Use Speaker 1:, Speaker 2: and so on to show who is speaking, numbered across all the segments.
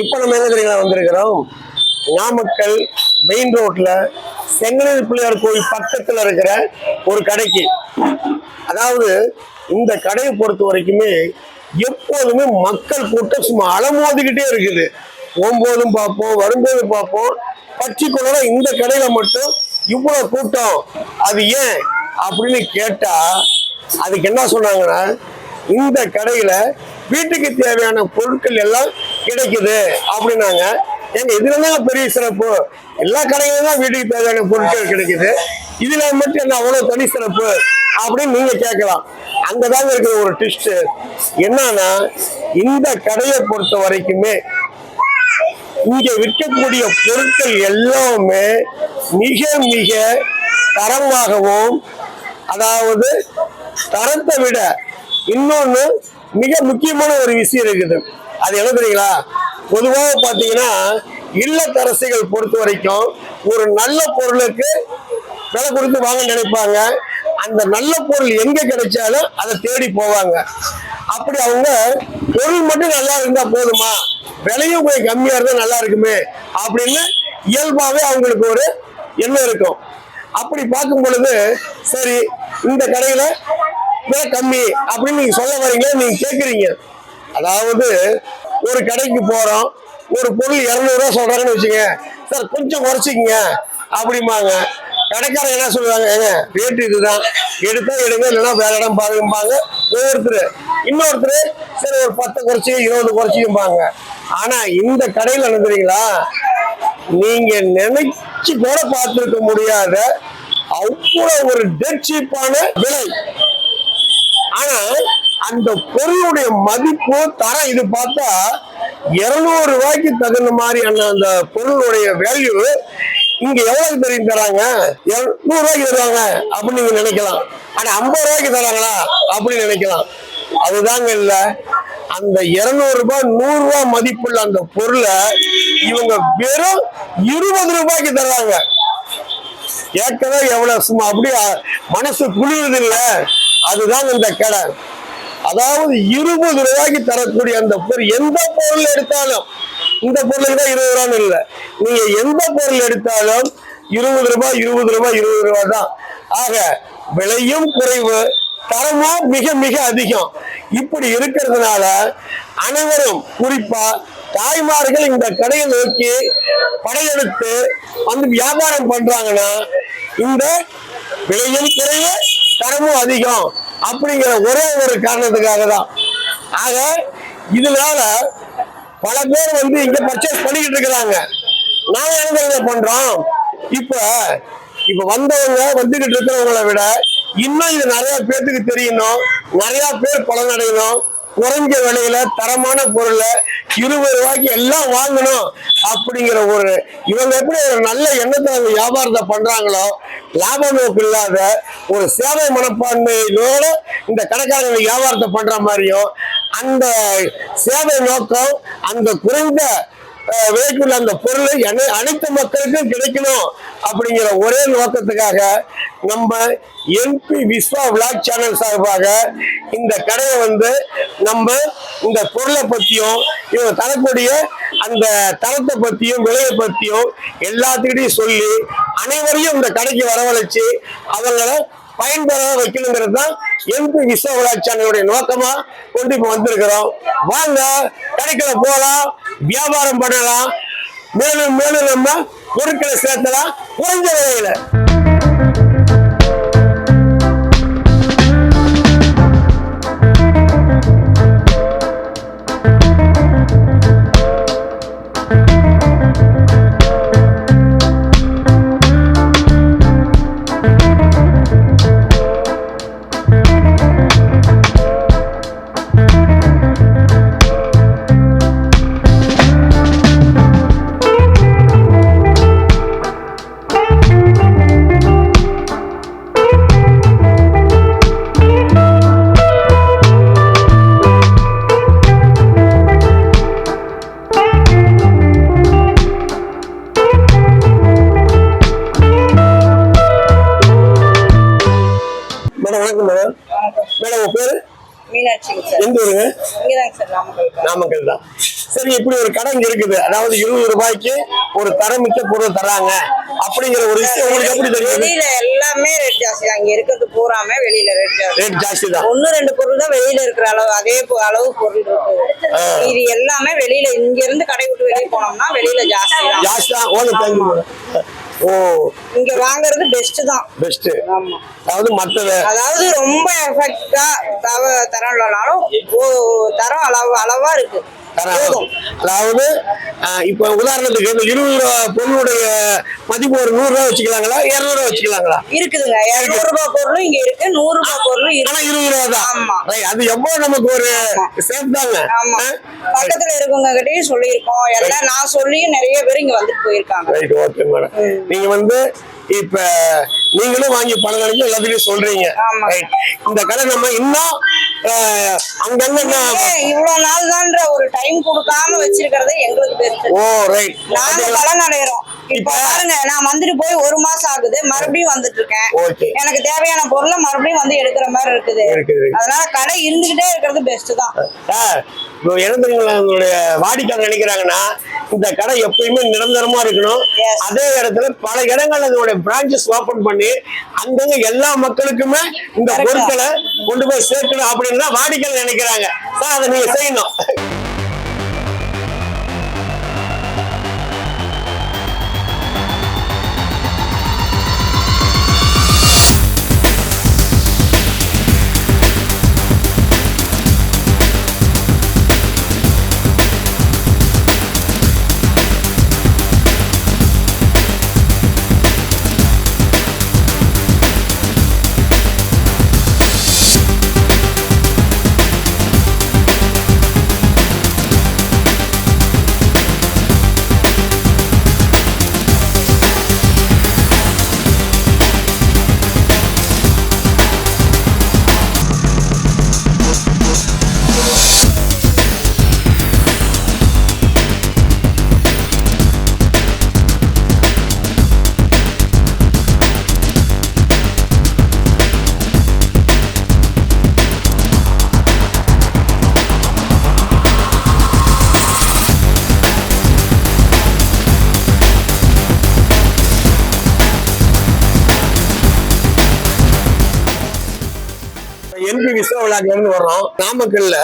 Speaker 1: இப்போ நம்ம என்ன தெரியுங்களா வந்திருக்கிறோம்? நாமக்கல் மெயின் ரோட்ல செங்கனல் பிள்ளையார் கோயில் பக்கத்துல இருக்கிற ஒரு கடைக்கு. அதாவது இந்த கடையை பொறுத்த வரைக்குமே எப்போதுமே மக்கள் கூட்டம் சும்மா அலமோதிக்கிட்டே இருக்குது. போகும்போதும் பார்ப்போம் வரும்போதும் பார்ப்போம். பர்டிகுலரா இந்த கடையில மட்டும் இவ்வளவு கூட்டம். அது ஏன் அப்படின்னு கேட்டா அதுக்கு என்ன சொன்னாங்கன்னா இந்த கடையில வீட்டுக்கு தேவையான பொருட்கள் எல்லாம் கிடைக்குது அப்படின்னாங்க. எங்க இதுல தான் பெரிய சிறப்பு? எல்லா கடைகளும் தான் வீட்டுக்கு தேவையான பொருட்கள் கிடைக்குது. இதுல மட்டும் என்ன அவ்வளவு தனி சிறப்பு? அப்படின்னு நீங்க கேட்கலாம். அங்கதாங்க இருக்கிற ஒரு டிஸ்ட் என்னன்னா இந்த கடையை பொறுத்த வரைக்குமே இங்க விற்கக்கூடிய பொருட்கள் எல்லாமே மிக மிக தரமாகவும் அதாவது தரத்தை விட இன்னொன்னு மிக முக்கியமான ஒரு விஷயம் இருக்குது. அது என்ன தெரியுங்களா? பொதுவாக பார்த்தீங்கன்னா இல்லத்தரசிகள் பொறுத்த வரைக்கும் ஒரு நல்ல பொருளுக்கு விலை கொடுத்து வாங்க நினைப்பாங்க. அந்த நல்ல பொருள் எங்க கிடைச்சாலும் அதை தேடி போவாங்க. அப்படி அவங்க பொருள் மட்டும் நல்லா இருந்தா போதுமா? விலையும் கொஞ்சம் கம்மியா இருந்தா நல்லா இருக்குமே? அப்படின்னு இயல்பாவே அவங்களுக்கு ஒரு எண்ணம் இருக்கும். அப்படி பார்க்கும் பொழுது சரி இந்த கடையில விலை கம்மி அப்படின்னு நீங்க சொல்ல வரீங்களா நீங்க கேக்குறீங்க. அதாவது ஒரு கடைக்கு போறோம் ஒரு பொருள் இரநூறுவா சொல்றாங்கன்னு வச்சுங்க சார் கொஞ்சம் குறைச்சிக்கங்க அப்படிம்பாங்க. கடைக்காரங்க என்ன சொல்லுவாங்க? ஏங்க ரேட்டு இதுதான். எடுத்தா எடுங்க இல்லைன்னா வேற இடம் பாருங்கம்பாங்க. ஒவ்வொருத்தர் இன்னொருத்தர் சரி ஒரு பத்து குறைச்சி இருபது குறைச்சிக்கும்பாங்க. ஆனா இந்த கடையில் என்ன நீங்கள் நீங்க நினைச்சு கூட பார்த்துருக்க முடியாத அவ்வளோ ஒரு டெட் சீப்பான விலை. ஆனா அந்த பொருளுடைய மதிப்பு தரம் இது பார்த்தா இருநூறு ரூபாய்க்கு தகுந்த மாதிரியான அந்த பொருளுடைய வேல்யூ இங்க எவ்வளவு தெரியும் தராங்க? நூறு ரூபாய்க்கு தருவாங்க அப்படின்னு நீங்க நினைக்கலாம். ஆனா ஐம்பது ரூபாய்க்கு தராங்களா? அப்படின்னு நினைக்கலாம். அதுதாங்க இல்ல. அந்த இருநூறு ரூபாய் நூறு ரூபாய் மதிப்புள்ள அந்த பொருளை இவங்க வெறும் இருபது ரூபாய்க்கு தர்றாங்க. ஏற்கனவே எவ்வளவு சும்மா அப்படியே மனசு குளிருது இல்ல? அதுதான் இந்த கடை. அதாவது இருபது ரூபாய்க்கு தரக்கூடிய அந்த பொருள் எந்த பொருள் எடுத்தாலும் இந்த பொருளுக்கு தான் இருபது ரூபான்னு இல்லை. நீங்க எந்த பொருள் எடுத்தாலும் இருபது ரூபாய் இருபது ரூபாய் இருபது ரூபாய் தான். ஆக விலையும் குறைவு தரமும் மிக மிக அதிகம். இப்படி இருக்கிறதுனால அனைவரும் குறிப்பா தாய்மார்கள் இந்த கடையை நோக்கி படையெடுத்து வந்து வியாபாரம் பண்றாங்கன்னா இந்த விலையும் குறைவு தரமும் அதிகம். அப்படிங்கிற ஒரே ஒரு காரணத்துக்காக தான் ஆக இதனால பல பேர் வந்து இங்க பர்ச்சேஸ் பண்ணிக்கிட்டு இருக்கிறாங்க. நாங்க என்ன பண்றோம்? இப்ப இப்ப வந்தவங்க வந்துகிட்டு இருக்கிறவங்களை விட இன்னும் இது நிறைய பேர்த்துக்கு தெரியணும். நிறைய பேர் பலனடையணும். குறைஞ்ச விலையில தரமான பொருளை இருபது ரூபாய்க்கு எல்லாம் வாங்கணும் அப்படிங்கிற ஒரு இவங்க எப்படி ஒரு நல்ல எண்ணத்தை அவங்க வியாபாரத்தை பண்றாங்களோ லாப நோக்கு இல்லாத ஒரு சேவை மனப்பான்மையோட இந்த கடைக்காரங்க வியாபாரத்தை பண்ற மாதிரியும் அந்த சேவை நோக்கம் அந்த குறைந்த விலைக்குள்ள அந்த பொருள் அனைத்து மக்களுக்கும் கிடைக்கணும் அப்படிங்கிற ஒரே நோக்கத்துக்காக நம்ம என்பி விஸ்வா விளாக் சேனல் சார்பாக இந்த கடையை வந்து நம்ம இந்த பொருளை பற்றியும் இவங்க தரக்கூடிய அந்த தரத்தை பற்றியும் விலையை பற்றியும் எல்லாத்துக்கிட்டையும் சொல்லி அனைவரையும் இந்த கடைக்கு வரவழைச்சு அவங்கள பயன்பெற வைக்கணுங்கிறது தான் எம்பி விஸ்வ விளாக் சேனலுடைய நோக்கமா கொண்டு இப்ப வந்திருக்கிறோம். வாங்க கடைக்கில போகலாம் வியாபாரம் பண்ணலாம். மேலும் மேலும் நம்ம பொருட்களை சேர்த்தலாம். குறைஞ்ச விலையில. வணக்கம் மேடம் மேடம் உங்க பேரு? எந்த ஊருங்க?
Speaker 2: நாமக்கல்
Speaker 1: தான். சரி இப்படி ஒரு கடை இங்க இருக்குது. அதாவது இருபது ரூபாய்க்கு ஒரு தரமிக்க பொருள் தராங்க அப்படிங்கிற ஒரு விஷயம் உங்களுக்கு எப்படி தெரியுது?
Speaker 2: வெளியில எல்லாமே ரேட் ஜாஸ்தி தான். இங்க இருக்கிறது பூராமே வெளியில ரேட் ஜாஸ்தி.
Speaker 1: ரேட் ஜாஸ்தி தான்.
Speaker 2: ஒண்ணு ரெண்டு பொருள் தான் வெளியில இருக்கிற அளவு அதே அளவு பொருள் இருக்கு. இது எல்லாமே வெளியில இங்க இருந்து கடை விட்டு வெளியே போனோம்னா வெளியில ஜாஸ்தி
Speaker 1: ஜாஸ்தி தான். ஓன தேங்க்யூ ஓ.
Speaker 2: இங்க வாங்குறது பெஸ்ட் தான்.
Speaker 1: பெஸ்ட்
Speaker 2: ஆமா.
Speaker 1: அதாவது மற்றது
Speaker 2: அதாவது ரொம்ப எஃபெக்டா தரம் இல்லைனாலும் ஓ- தரம் அளவு அளவா இருக்கு.
Speaker 1: அதாவது இப்ப உதாரணத்துக்கு இந்த இருபது ரூபா பொருளுடைய மதிப்பு ஒரு நூறு ரூபா வச்சுக்கலாங்களா இருநூறு ரூபா வச்சுக்கலாங்களா?
Speaker 2: இருக்குதுங்க. இருநூறு ரூபாய் பொருளும் இங்க இருக்கு நூறு ரூபாய் பொருளும்
Speaker 1: ஆனா இருபது ரூபா தான். அது எவ்வளவு நமக்கு ஒரு சேஃப் தாங்க?
Speaker 2: பக்கத்துல இருக்கவங்க கிட்டயும் சொல்லியிருக்கோம் எல்லாம் நான் சொல்லியும் நிறைய பேர் இங்க வந்துட்டு போயிருக்காங்க.
Speaker 1: ரைட் ஓகே மேடம் நீங்க வந்து இப்ப நீங்களும் வாங்கி பணம் கழிச்சு எல்லாத்துலயும் சொல்றீங்க. இந்த கடை நம்ம இன்னும் அங்கங்க
Speaker 2: இவ்வளவு நாள் தான்ற ஒரு டைம் கொடுக்காம வச்சிருக்கிறதே எங்களுக்கு பெருசு.
Speaker 1: ஓ ரைட்
Speaker 2: நாங்க பலன் அடைகிறோம் இப்ப பாருங்க நான் வந்துட்டு போய் ஒரு மாசம் ஆகுது மறுபடியும் வந்துட்டு இருக்கேன் எனக்கு தேவையான பொருளை மறுபடியும் வந்து எடுக்கிற மாதிரி இருக்குது. அதனால கடை இருந்துகிட்டே இருக்கிறது பெஸ்ட் தான்.
Speaker 1: இப்போ உங்களுடைய வாடிக்கையாளர் நினைக்கிறாங்கன்னா இந்த கடை எப்பயுமே நிரந்தரமா இருக்கணும். அதே இடத்துல பல இடங்கள்ல இதனுடைய பிரான்ச்சஸ் ஓபன் பண்ணி அங்கங்க எல்லா மக்களுக்குமே இந்த. பொருட்களை கொண்டு போய் சேர்க்கணும் அப்படின்னு தான் வாடிக்கையாளர் நினைக்கிறாங்க. சார் அதை நீங்க செய்யணும். இருந்து வர்றோம். நாமக்கல்ல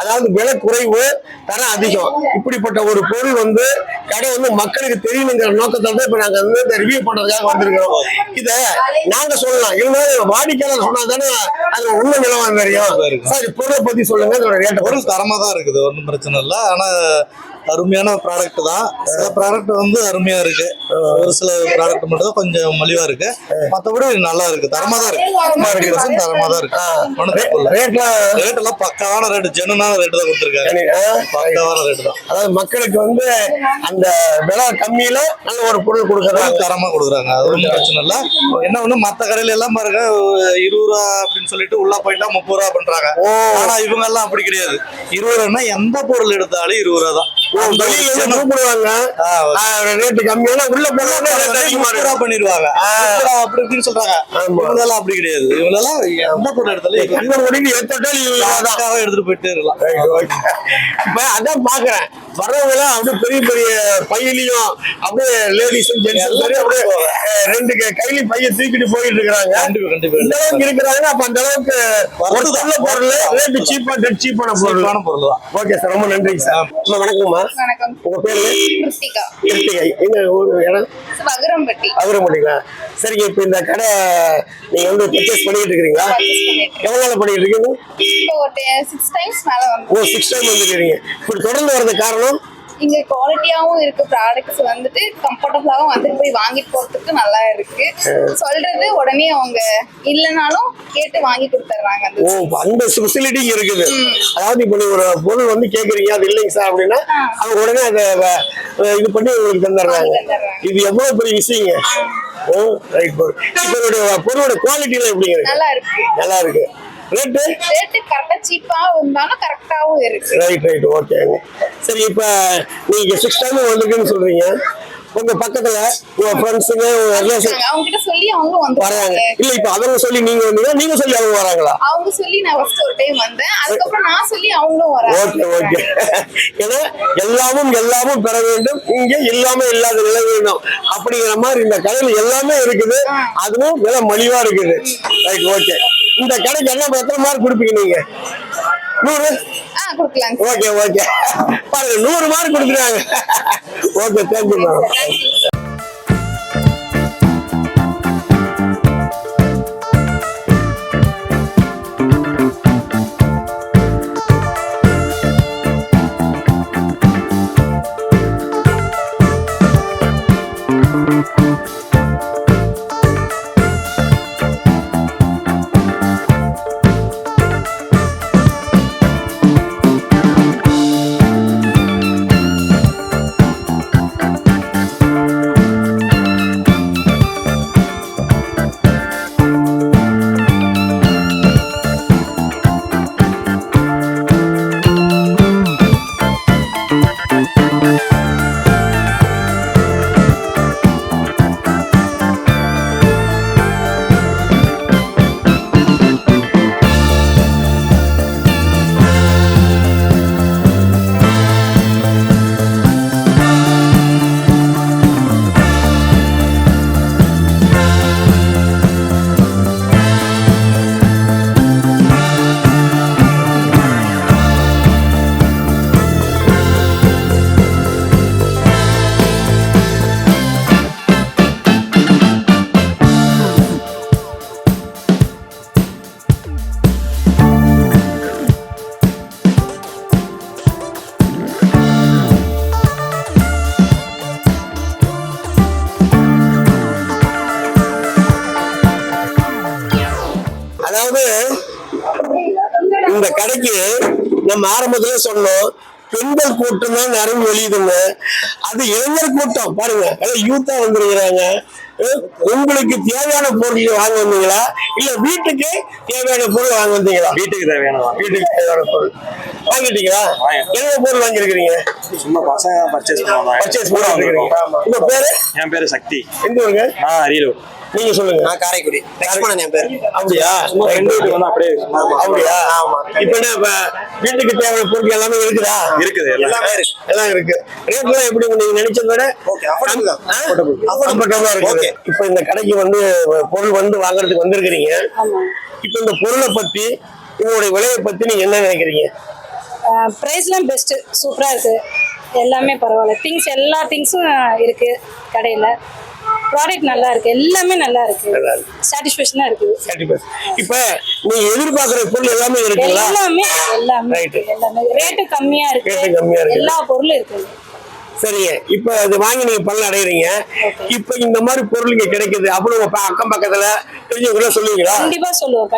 Speaker 1: அதாவது விலை குறைவு தரம் அதிகம். இப்படிப்பட்ட ஒரு பொருள் வந்து கடை வந்து மக்களுக்கு தெரியணுங்கிற நோக்கத்தால தான் இப்ப நாங்க வந்து இந்த ரிவ்யூ பண்றதுக்காக வந்திருக்கிறோம். இத நாங்க சொல்லலாம். இருந்தாலும் வாடிக்கையாளர் சொன்னா தானே அதுல உண்மை நிலவரம் தெரியும். சார் பொருளை பத்தி சொல்லுங்க. இதோட ரேட்டை
Speaker 3: பொருள் தரமா தான் இருக்குது. ஒன்றும் பிரச்சனை இல்லை. ஆனா அருமையான ப்ராடக்ட் தான். சில ப்ராடக்ட் வந்து அருமையா இருக்கு. ஒரு சில ப்ராடக்ட் மட்டும் தான் கொஞ்சம் மலிவா இருக்கு. மத்தபடி நல்லா இருக்கு. தரமா தான் இருக்கு. தரமா தான் இருக்கு. ரேட் எல்லாம் பக்காவான ரேட் ஜெனுனான ரேட் தான் கொடுத்துருக்காங்க பக்காவான ரேட் தான்.
Speaker 1: அதாவது மக்களுக்கு வந்து அந்த விலை கம்மியில நல்ல ஒரு பொருள் கொடுக்கறாங்க
Speaker 3: தரமா கொடுக்குறாங்க. அது ஒன்றும் பிரச்சனை இல்லை. என்ன ஒண்ணு மத்த கடையில எல்லாம் பாருங்க இருபது ரூபா அப்படின்னு சொல்லிட்டு உள்ள போயிட்டா முப்பது ரூபா பண்றாங்க. ஆனா இவங்க எல்லாம் அப்படி கிடையாது. இருபது ரூபான்னா எந்த பொருள் எடுத்தாலும் இருபது ரூபா தான்.
Speaker 1: வெளியில கூப்பிடுவாங்க. ரேட்டு கம்மியான உள்ள போனா ரேட் அதிகமா
Speaker 3: பண்ணிடுவாங்க அப்படி இப்படின்னு சொல்றாங்க.
Speaker 1: ஆமா.
Speaker 3: இவங்கெல்லாம் அப்படி கிடையாது.
Speaker 1: கண்ண முடிவு ரூபா தான்
Speaker 3: பக்காவா எடுத்துட்டு போயிட்டே இருக்கலாம்.
Speaker 1: இப்ப அதான் பாக்குறேன். வரவங்க எல்லாம் அப்படியே பெரிய பெரிய பையிலையும் அப்படியே லேடிஸும் ஜென்ஸும் சரி அப்படியே ரெண்டு கையில பைய தூக்கிட்டு போயிட்டு இருக்கிறாங்க. இந்த அளவுக்கு இருக்கிறாங்க. அப்ப அந்த அளவுக்கு ஒரு. நல்ல பொருள் ரேட்டு சீப்பா டெட் சீப்பான பொருள்.
Speaker 3: பொருள் தான்.
Speaker 1: ஓகே சார் ரொம்ப நன்றிங்க சார் அம்மா, வணக்கம்மா.
Speaker 4: வணக்கம்.
Speaker 1: உங்க பேரு
Speaker 4: கிருத்திகா.
Speaker 1: கிருத்திகை. எங்க ஊர் இடம்?
Speaker 4: வகுரம்பட்டி
Speaker 1: அவர மாட்டீங்களா சரிங்க இப்ப இந்த கடை நீங்க வந்து பர்ச்சேஸ் பண்ணிட்டு இருக்கீங்களா எவ்வளவு நாள் பண்ணிட்டு இருக்கீங்க? ஓ சிக்ஸ் டைம் வந்துருக்கீங்க இப்படி தொடர்ந்து வர்றது காரணம்?
Speaker 4: இங்க குவாலிட்டியாவும் இருக்கு ப்ராடக்ட்ஸ் வந்துட்டு கம்ஃபர்டபுளாவும் வந்துட்டு போய் வாங்கிட்டு போறதுக்கு நல்லா இருக்கு. சொல்றது உடனே அவங்க இல்லைனாலும் கேட்டு வாங்கி கொடுத்துட்றாங்க அந்த
Speaker 1: ஓ இப்ப அந்த ஃபெசிலிட்டி இருக்குது. அதாவது இப்ப நீங்க ஒரு பொருள் வந்து கேக்குறீங்க அது இல்லைங்க சார் அப்படின்னா அவங்க உடனே அதை இது பண்ணி உங்களுக்கு தந்துடுறாங்க
Speaker 4: வாங்கி.
Speaker 1: இது எவ்வளவு பெரிய விஷயங்க? ஓ ரைட் இப்ப பொருளோட குவாலிட்டி எல்லாம் எப்படிங்க
Speaker 4: நல்லா இருக்கு.
Speaker 1: நல்லா இருக்கு. ரேட்டு
Speaker 4: ரேட்டு கரெக்டா சீப்பா இருந்தாலும் கரெக்டாவும் இருக்கு.
Speaker 1: ரைட் ரைட் ஓகேங்க சரி இப்ப நீங்க சிக்ஸ் டைம் வந்திருக்குன்னு சொல்றீங்க. உங்க பக்கத்துல உங்க ஃப்ரெண்ட்ஸுங்க உங்க ரிலேஷன்
Speaker 4: அவங்க கிட்ட சொல்லி அவங்களும் வந்து
Speaker 1: வராங்க. இல்ல இப்ப அவங்க சொல்லி நீங்க வந்தீங்க நீங்க சொல்லி அவங்க வராங்களா?
Speaker 4: அவங்க சொல்லி நான் ஃபர்ஸ்ட் ஒரு டைம் வந்தேன். அதுக்கப்புறம் நான் சொல்லி அவங்களும்
Speaker 1: ஓகே
Speaker 4: வராங்க
Speaker 1: ஓகே ஏன்னா எல்லாமும் எல்லாமும் பெற வேண்டும். இங்க இல்லாம இல்லாத நிலை வேண்டும் அப்படிங்கிற மாதிரி இந்த கடையில் எல்லாமே இருக்குது. அதுவும் விலை மலிவா இருக்குது. ரைட் ஓகே இந்த கடைக்கு என்ன எத்தனை மார்க் கொடுப்பீங்க நீங்க. நூறு?
Speaker 4: ஆ கொடுக்கலாம்
Speaker 1: ஓகே ஓகே பாருங்க நூறு மார்க் கொடுக்குறாங்க ஓகே தேங்க்யூ மேடம் அதாவது இந்த கடைக்கு நம்ம ஆரம்பத்துல சொன்னோம் பெண்கள் கூட்டம் தான் நிறைய வெளியுதுங்க. அது இளைஞர் கூட்டம் பாருங்க. யூத்தா வந்திருக்கிறாங்க. உங்களுக்கு தேவையான பொருள் வாங்க வந்தீங்களா? இல்ல வீட்டுக்கு தேவையான பொருள் வாங்க வந்தீங்களா?
Speaker 5: வீட்டுக்கு தேவையானதா
Speaker 1: வீட்டுக்கு தேவையான பொருள். வாங்கிட்டீங்களா? என்ன பொருள் வாங்கியிருக்கிறீங்க?
Speaker 5: சும்மா பசங்க பர்ச்சேஸ் பண்ணுவாங்க
Speaker 1: பர்ச்சேஸ் பண்ணி வாங்கிருக்கீங்க உங்க பேரு?
Speaker 5: என் பேரு சக்தி.
Speaker 1: எந்த ஊருங்க?
Speaker 5: நான் அரியலூர்.
Speaker 1: நீங்க சொல்லுங்க.
Speaker 6: நான் காரைக்குடி. லக்ஷ்மணன் என் பேர்.
Speaker 1: அப்படியா?
Speaker 5: ரெண்டு வீட்டுக்கு வந்து அப்படியே
Speaker 1: அப்படியா? இப்ப என்ன வீட்டுக்கு தேவையான பொருட்கள் எல்லாமே இருக்குதா?
Speaker 5: இருக்குது எல்லாம்
Speaker 6: எல்லாமே இருக்கு.
Speaker 1: எல்லாம் இருக்கு. ரேட்லாம் எப்படி நீங்க நினைச்சத விட
Speaker 6: ஓகே
Speaker 1: ஆ? இருக்குது. இப்ப இந்த கடைக்கு வந்து பொருள் வந்து வாங்குறதுக்கு வந்திருக்கிறீங்க. இப்ப இந்த பொருளை பத்தி இதனுடைய விலையை பத்தி நீங்க என்ன நினைக்கிறீங்க?
Speaker 7: ப்ரைஸ்லாம் பெஸ்ட்டு சூப்பராக இருக்குது எல்லாமே பரவாயில்ல. திங்ஸ் எல்லா திங்ஸும் இருக்குது கடையில். ப்ராடக்ட் நல்லா இருக்கு. எல்லாமே நல்லா இருக்கு.
Speaker 1: நல்லா இருக்கு. இப்ப நீங்க எதிர்பார்க்கிற பொருள் எல்லாமே இருக்குங்களா?
Speaker 7: எல்லாமே எல்லாமே. எல்லாமே. ரேட்டு கம்மியா இருக்கு.
Speaker 1: இருக்கு.
Speaker 7: எல்லா பொருளும் இருக்குது.
Speaker 1: சரிங்க. இப்ப அது வாங்கி நீங்க பலன் அடைகிறீங்க இப்ப இந்த மாதிரி பொருள் இங்க கிடைக்குது. அப்புறம் உங்க அக்கம் பக்கத்துல தெரிஞ்சவங்க சொல்லுவீங்களா?
Speaker 7: கண்டிப்பா சொல்லுவோம்.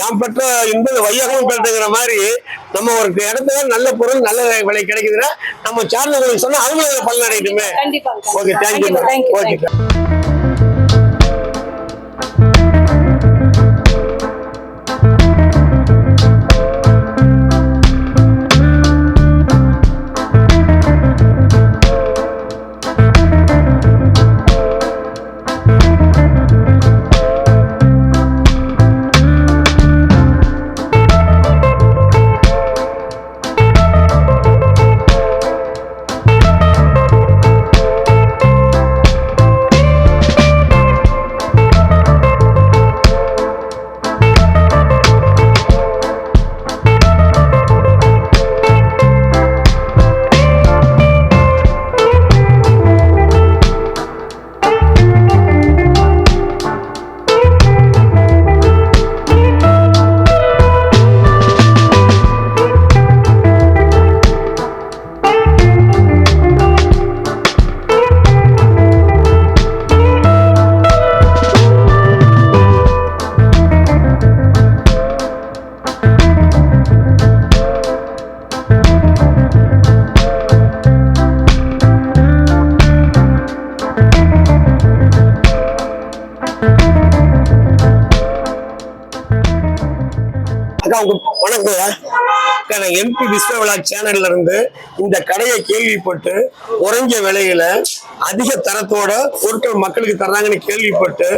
Speaker 1: யாம் பெற்ற இன்பது வையகம் பெற்றுங்கிற மாதிரி நம்ம ஒரு இடத்துல நல்ல பொருள் நல்ல விலை கிடைக்குதுன்னா நம்ம சார்ந்தவங்களுக்கு சொன்னா அவங்களும் அதுல பலன் அடையட்டுமே.
Speaker 7: கண்டிப்பா.
Speaker 1: ஓகே தேங்க்யூ ஓகே அக்கா உங்க நான் எம்பி விஸ்வவிழா சேனல்ல இருந்து இந்த கடையை கேள்விப்பட்டு குறைஞ்ச விலையில அதிக தரத்தோட பொருட்கள் மக்களுக்கு தர்றாங்கன்னு கேள்விப்பட்டு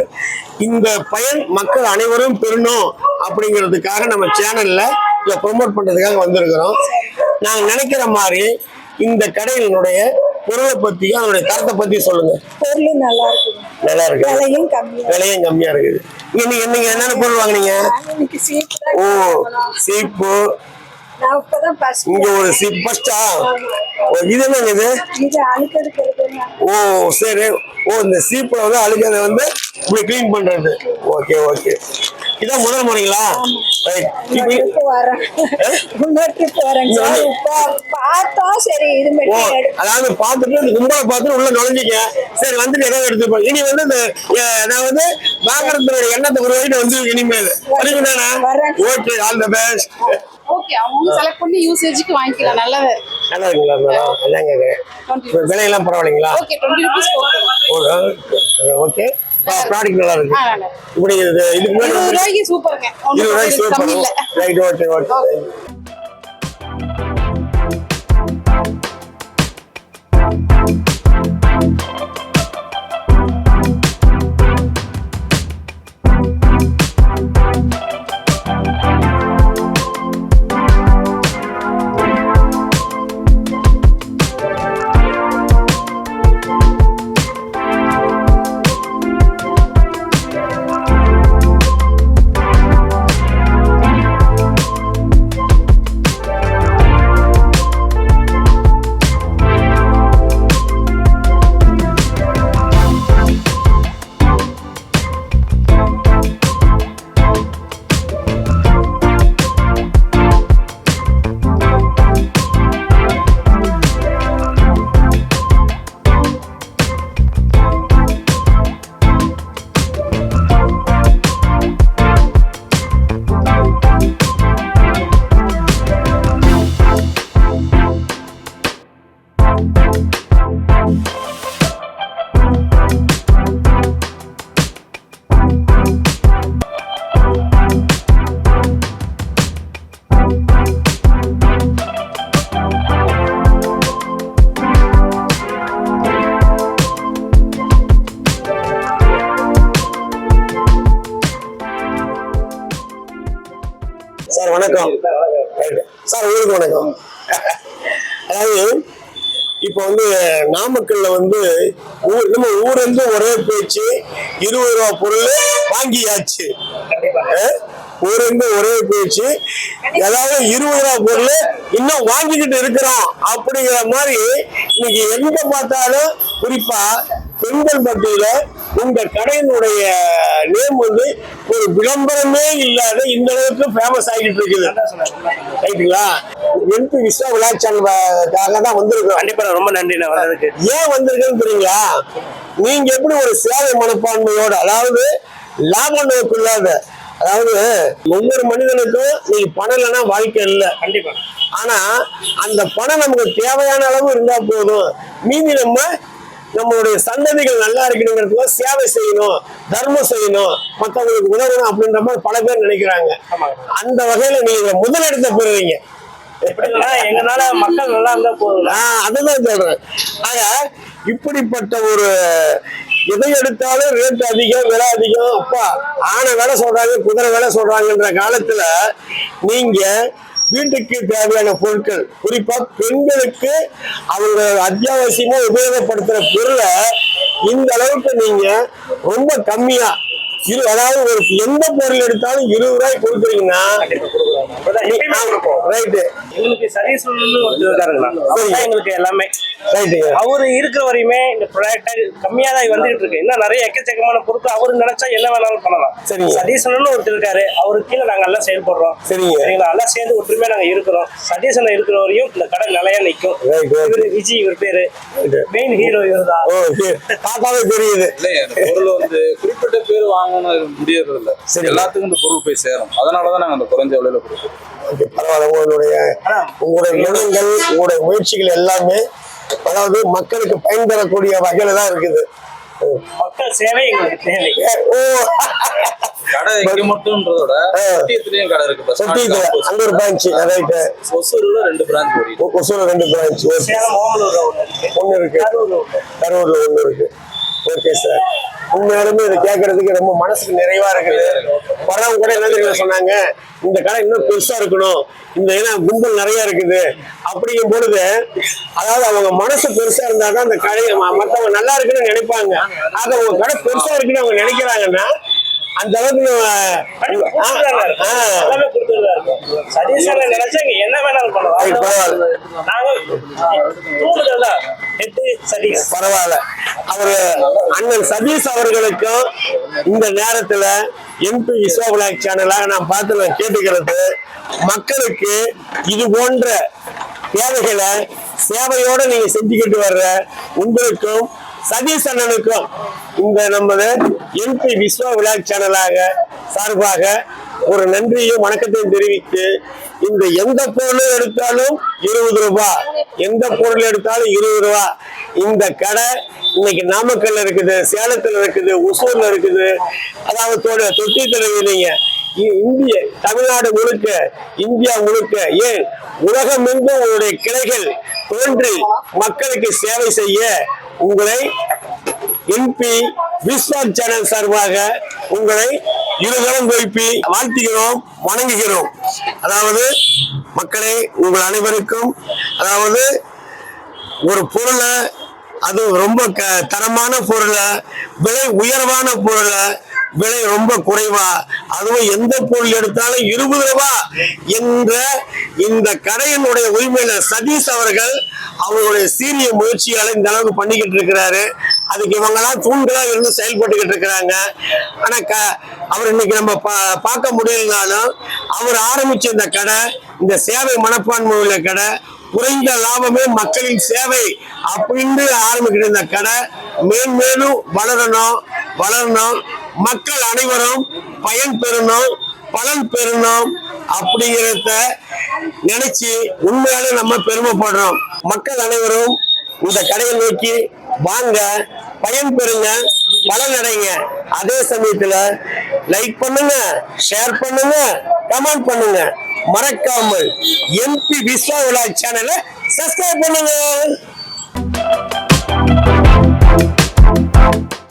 Speaker 1: இந்த பயன் மக்கள் அனைவரும் பெறணும் அப்படிங்கிறதுக்காக நம்ம சேனல்ல இதை ப்ரொமோட் பண்றதுக்காக வந்திருக்கிறோம். நாங்கள் நினைக்கிற மாதிரி இந்த கடையினுடைய பொருளை பத்தி அதனுடைய தரத்தை பத்தி சொல்லுங்க.
Speaker 8: பொருள் நல்லா இருக்குது
Speaker 1: நல்லா இருக்கு.
Speaker 8: விலையும் கம்மியா
Speaker 1: விலையும் கம்மியா இருக்குது இன்னைக்கு நீங்க என்னென்ன பொருள் வாங்குனீங்க? ஓ சீப்பு இங்க ஒரு சீப் ஃபர்ஸ்டா இது என்ன இது? ஓ சரி. ஓ இந்த சீப்புல வந்து அழுகதை வந்து இப்படி க்ளீன் பண்றது. Okay okay. இதான் முதல் முறைங்களா? அதாவது பார்த்துட்டு இந்த கும்பலை பார்த்துட்டு உள்ள நுழைஞ்சிக்க சரி வந்துட்டு ஏதாவது எடுத்துப்போம் இனி வந்து இந்த நான் வந்து வாங்குறதுடைய எண்ணத்தை ஒரு வழிட்டு வந்து இனிமேல்.
Speaker 8: வரேன்.
Speaker 1: Okay all the best
Speaker 4: okay அவங்க செலக்ட் பண்ணி யூசேஜுக்கு வாங்கிக்கலாம். நல்லதா.
Speaker 1: நல்லா இருக்குங்களா மேடம்? இப்போ விலையெல்லாம் பரவாயில்லைங்களா?
Speaker 4: Okay twenty rupees okay
Speaker 1: okay product நல்லா இருக்கு. இப்படி இது இதுக்கு முன்னாடி
Speaker 4: சூப்பருங்க
Speaker 1: ரைட் ஓகே ஓகே சார் உங்களுக்கு வணக்கம். அதாவது இப்போ வந்து நாமக்கல்ல வந்து ஊர் நம்ம ஊர்ந்து ஒரே பேச்சு இருபது ரூபா பொருள் வாங்கியாச்சு. அஹ்? ஊர்ந்து ஒரே பேச்சு ஏதாவது இருபது ரூபா பொருள் இன்னும் வாங்கிக்கிட்டு இருக்கிறோம் அப்படிங்கிற மாதிரி இன்னைக்கு எங்க பார்த்தாலும் குறிப்பா பெண்கள் பட்டியல உங்க கடையினுடைய நேம் வந்து ஒரு விளம்பரமே இல்லாத இந்த அளவுக்கு ஃபேமஸ் ஆகிட்டு இருக்குது. ரைட்டுங்களா? எம்பி விஸ்வ விளையாட்டுக்காக தான் வந்திருக்கோம்.
Speaker 5: கண்டிப்பா ரொம்ப நன்றி நான் வந்ததுக்கு.
Speaker 1: ஏன் வந்திருக்குன்னு தெரியுங்களா நீங்க எப்படி ஒரு சேவை மனப்பான்மையோட அதாவது லாப நோக்கு இல்லாத அதாவது ஒவ்வொரு மனிதனுக்கும் நீ பணம் இல்லைன்னா வாழ்க்கை இல்லை.
Speaker 5: கண்டிப்பா.
Speaker 1: ஆனா அந்த பணம் நமக்கு தேவையான அளவு இருந்தா போதும். மீதி நம்ம நம்மளுடைய சந்ததிகள் நல்லா இருக்கணுங்கிறதுக்கு சேவை செய்யணும் தர்மம் செய்யணும் மற்றவங்களுக்கு உதவணும் அப்படின்ற மாதிரி பல பேர் நினைக்கிறாங்க. அந்த வகையில நீங்க முதலிடத்தை பெறுவீங்க
Speaker 5: எங்கனால மக்கள் நல்லா இருந்தா போதும்.
Speaker 1: அதுதான் சொல்றேன். ஆக இப்படிப்பட்ட ஒரு எதை எடுத்தாலும் ரேட் அதிகம் விலை அதிகம். அப்பா ஆனை வேலை சொல்றாங்க குதிரை வேலை சொல்றாங்கன்ற காலத்துல நீங்க வீட்டுக்கு தேவையான பொருட்கள். குறிப்பா பெண்களுக்கு அவங்க அத்தியாவசியமா உபயோகப்படுத்துற பொருளை இந்த அளவுக்கு நீங்க ரொம்ப கம்மியா இரு அதாவது ஒரு எந்த பொருள் எடுத்தாலும் இருபது ரூபாய் கொடுக்குறீங்கன்னா ரைட்டு.
Speaker 5: எங்களுக்கு சர்வீஸ் அவர் எங்களுக்கு எல்லாமே.
Speaker 1: ரைட்டுங்க.
Speaker 5: அவரு இருக்கிற வரையுமே இந்த ப்ராடக்ட் கம்மியா தான் வந்துகிட்டு இருக்கு. இன்னும் நிறைய எக்கச்சக்கமான பொருட்கள் அவரு நினைச்சா என்ன வேணாலும் பண்ணலாம்.
Speaker 1: சரிங்க.
Speaker 5: சதீசன் ஒருத்தர் இருக்காரு. அவருக்கு கீழே நாங்க எல்லாம் செயல்படுறோம்.
Speaker 1: சரிங்க.
Speaker 5: சரிங்களா? எல்லாம் சேர்ந்து ஒற்றுமையா நாங்க இருக்கிறோம். சதீசன் இருக்கிற வரையும் இந்த கடை நிலையா
Speaker 1: right.
Speaker 5: இவரு விஜய் இவர் பேரு. மெயின் ஹீரோ இவர் தான்
Speaker 1: ஓ சரி. பார்த்தாவே தெரியுது.
Speaker 9: பொருள் வந்து குறிப்பிட்ட பேர் வாங்கணும் முடியறது இல்ல
Speaker 1: சரி.
Speaker 9: எல்லாத்துக்கும் இந்த பொருள் போய் சேரும். அதனாலதான் நாங்க அந்த குறைஞ்ச விலையில கொடுக்குறோம்
Speaker 1: பரவாயில்ல. உங்களுடைய உங்களுடைய எண்ணங்கள் உங்களுடைய முயற்சிகள் எல்லாமே அதாவது மக்களுக்கு பயன் தரக்கூடிய வகையில தான் இருக்குது.
Speaker 5: மக்கள் சேவை எங்களுக்கு தேவை.
Speaker 1: ஓ.
Speaker 9: கடை இங்க மட்டும்ன்றதோட. சத்தியத்திலயும் கடை இருக்கு. opposite.
Speaker 1: அங்க ஒரு பிரான்ச்
Speaker 9: ஒசூர்ல ரெண்டு பிரான்ச் ஓடிட்டு
Speaker 1: ஒசூர் ரெண்டு பிரான்ச்
Speaker 5: சேலம் ஓமலூர்ல ஒண்ணு இருக்கு.
Speaker 1: கரூர்ல ஒண்ணு இருக்கு. ஓகே சார் உண்மையாலுமே இதை கேட்கறதுக்கு ரொம்ப மனசுக்கு நிறைவா இருக்குது. வரவங்க கூட என்ன தெரியுமா சொன்னாங்க? இந்த கடை இன்னும் பெருசா இருக்கணும். இந்த ஏன்னா கும்பல் நிறைய இருக்குது. அப்படிங்கும் பொழுது அதாவது அவங்க மனசு பெருசா இருந்தாதான் அந்த கடை ம- மத்தவங்க நல்லா இருக்குன்னு நினைப்பாங்க. ஆக உங்க கடை பெருசா இருக்குன்னு அவங்க நினைக்கிறாங்கன்னா அந்த அளவுக்கு
Speaker 5: என்ன வேணாலும்
Speaker 1: பரவாயில்ல. அவர் அவரு அண்ணன் சதீஷ் அவர்களுக்கும் இந்த நேரத்துல எம்பி விஸ்வா பிளாக் சேனலாக நான் பார்த்து நான் கேட்டுக்கிறது. மக்களுக்கு இது போன்ற தேவைகளை சேவையோட நீங்க செஞ்சுக்கிட்டு வர்ற உங்களுக்கும் சதீஷ் அண்ணனுக்கும் இந்த நமது எம்பி விஸ்வா விளையாட்டு சேனலாக சார்பாக ஒரு நன்றியும் வணக்கத்தையும் தெரிவித்து இந்த எந்த பொருள் எடுத்தாலும் இருபது ரூபாய் எந்த பொருள் எடுத்தாலும் இருபது ரூபாய் இந்த கடை இன்னைக்கு நாமக்கல்ல இருக்குது சேலத்துல இருக்குது ஒசூர்ல இருக்குது. அதாவது தொ- தொட்டி தலைவிங்க இந்திய தமிழ்நாடு முழுக்க இந்தியா முழுக்க ஏன் உலகமெங்கும் உங்களுடைய கிளைகள் தோன்றி மக்களுக்கு சேவை செய்ய உங்களை எம்பி விஸ்வாக் சேனல் சார்பாக உங்களை இருதரம் குவிப்பி வாழ்த்துகிறோம் வணங்குகிறோம். அதாவது மக்களே உங்கள் அனைவருக்கும் அதாவது ஒரு பொருளை அது ரொம்ப க தரமான பொருளை விலை உயர்வான பொருளை விலை ரொம்ப குறைவா? அதுவும் எந்த பொருள் எடுத்தாலும் இருபது ரூபா என்ற இந்த கடையினுடைய உரிமையில சதீஷ் அவர்கள் அவங்களுடைய சீரிய முயற்சியால இந்த அளவுக்கு பண்ணிக்கிட்டு இருக்கிறாரு. அதுக்கு இவங்கெல்லாம் தூண்களா இருந்து செயல்பட்டுக்கிட்டு இருக்கிறாங்க. ஆனா க அவர் இன்னைக்கு நம்ம பா- பார்க்க முடியலனாலும் அவர் ஆரம்பிச்ச இந்த கடை இந்த சேவை மனப்பான்மை உள்ள கடை குறைந்த லாபமே மக்களின் சேவை அப்படின்னு ஆரம்பிக்கிற இந்த கடை மேன்மேலும் வளரணும் வளரணும். மக்கள் அனைவரும் பயன் பெறணும் பலன் பெறணும் அப்படிங்கிறத நினைச்சு உண்மையால நம்ம பெருமைப்படுறோம். மக்கள் அனைவரும் இந்த கடையை நோக்கி வாங்க பயன் பெறுங்க பலன் அடைங்க. அதே சமயத்துல லைக் பண்ணுங்க ஷேர் பண்ணுங்க கமெண்ட் பண்ணுங்க. மறக்காமல் எம்பி விஸ்வா விழா சேனலை சப்ஸ்கிரைப் பண்ணுங்க.